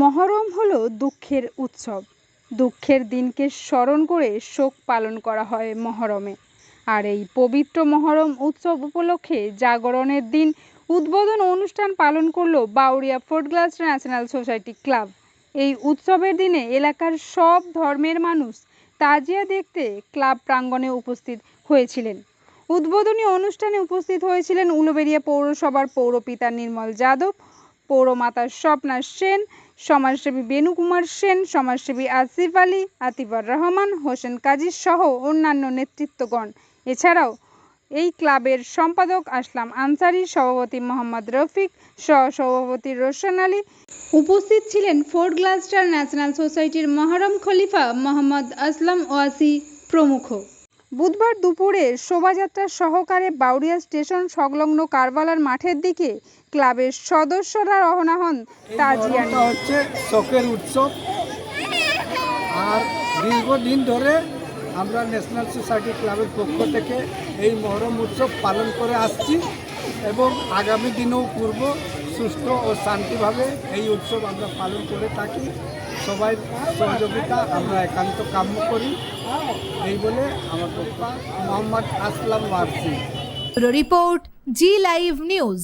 মহরম হলো দুঃখের উৎসব। দুঃখের দিনকে স্মরণ করে শোক পালন করা হয় মহরমে। আর এই পবিত্র মহরম উৎসব উপলক্ষে জাগরণের দিন উদ্বোধন অনুষ্ঠান পালন করল Bauria Fort Gloster national society club. এই উৎসবের দিনে এলাকার সব ধর্মের মানুষ তাজিয়া দেখতে ক্লাব প্রাঙ্গণে উপস্থিত হয়েছিলেন। উদ্বোধনী অনুষ্ঠানে উপস্থিত হয়েছিলেন উলুবেড়িয়া পৌরসভার পৌরপিতা নির্মল যাদব, পৌরমাতা স্বপ্না সেন সমাজসেবী বেণুকুমার সেন, সমাজসেবী আসিফ আলী আতিফার রহমান, হোসেন কাজী সহ অন্যান্য নেতৃত্বগণ। এছাড়াও এই ক্লাবের সম্পাদক আসলাম আনসারি, সভাপতি মোহাম্মদ রফিক সহ সভাপতি রোশন আলী। উপস্থিত ছিলেন ফোর্ট গ্লাস্টার ন্যাশনাল সোসাইটির মহরম খলিফা মোহাম্মদ আসলাম ওয়াসি প্রমুখ। বুধবার দুপুরে শোভাযাত্রা সহকারে বাউরিয়া স্টেশন সংলগ্ন কারবালার মাঠের দিকে ক্লাবের সদস্যরা রওনা হন তাজিয়া হচ্ছে শখের উৎসব। আর দীর্ঘদিন ধরে আমরা ন্যাশনাল সোসাইটি ক্লাবের পক্ষ থেকে এই মহরম উৎসব পালন করে আসছি এবং আগামী দিনেও পূর্ব সুস্থ ও শান্তিভাবে এই উৎসব আমরা পালন করে থাকি। সবাই সহযোগিতা আমরা একান্ত কাম্য করি। এই বলে আমার Mohammad Aslam Warsi. Report Zee live news.